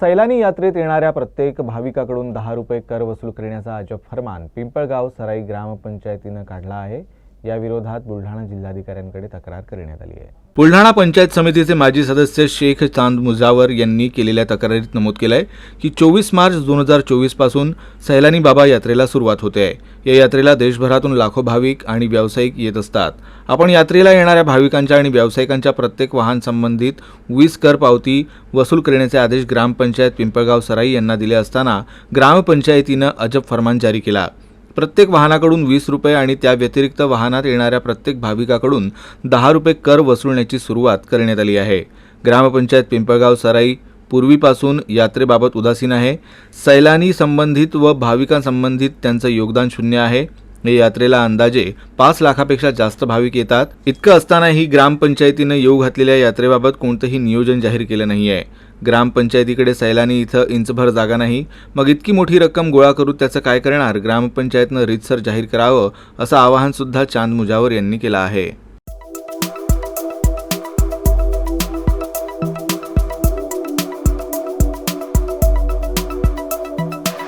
सैलानी यात्रेत येणाऱ्या प्रत्येक भाविकाकडून दहा रुपये कर वसूल करण्याचा अजब फरमान पिंपळगाव सराई ग्रामपंचायतीनं काढला आहे. या विरोधात बुलढाणा जिल्हाधिकाऱ्यांकडे तक्रार करण्यात आली आहे. बुलढाणा पंचायत समितीचे माजी सदस्य शेख चांद मुजावर यांनी केलेल्या तक्रारीत नमूद केलं आहे की चोवीस मार्च दोन हजार चोवीसपासून सैलानी बाबा यात्रेला सुरुवात होते आहे. या यात्रेला देशभरातून लाखो भाविक आणि व्यावसायिक येत असतात. आपण यात्रेला येणाऱ्या भाविकांच्या आणि व्यावसायिकांच्या प्रत्येक वाहन संबंधित वीस कर पावती वसूल करण्याचे आदेश ग्रामपंचायत पिंपळगाव सराई यांना दिले असताना ग्रामपंचायतीनं अजब फरमान जारी केला. प्रत्येक वाहनाकडून वीस रुपये आणि त्या व्यतिरिक्त वाहनात येणाऱ्या प्रत्येक भाविकाकडून दहा रुपये कर वसुलण्याची सुरुवात करण्यात आली आहे. ग्रामपंचायत पिंपळगाव सराई पूर्वीपासून यात्रेबाबत उदासीन आहे. सैलानी संबंधित व भाविकांसंबंधित त्यांचं योगदान शून्य आहे. या यात्रेला अंदाजे पाच लाखापेक्षा जास्त भाविक येतात. इतकं असतानाही ग्रामपंचायतीनं येऊ घातलेल्या यात्रेबाबत कोणतंही नियोजन जाहीर केलं नाही आहे ग्रामपंचायतीकडे सैलानी इथं इंचभर जागा नाही. मग इतकी मोठी रक्कम गोळा करू त्याचं काय करणार? ग्रामपंचायतनं रीतसर जाहीर करावं असं आवाहनसुद्धा चांद मुजावर यांनी केलं आहे.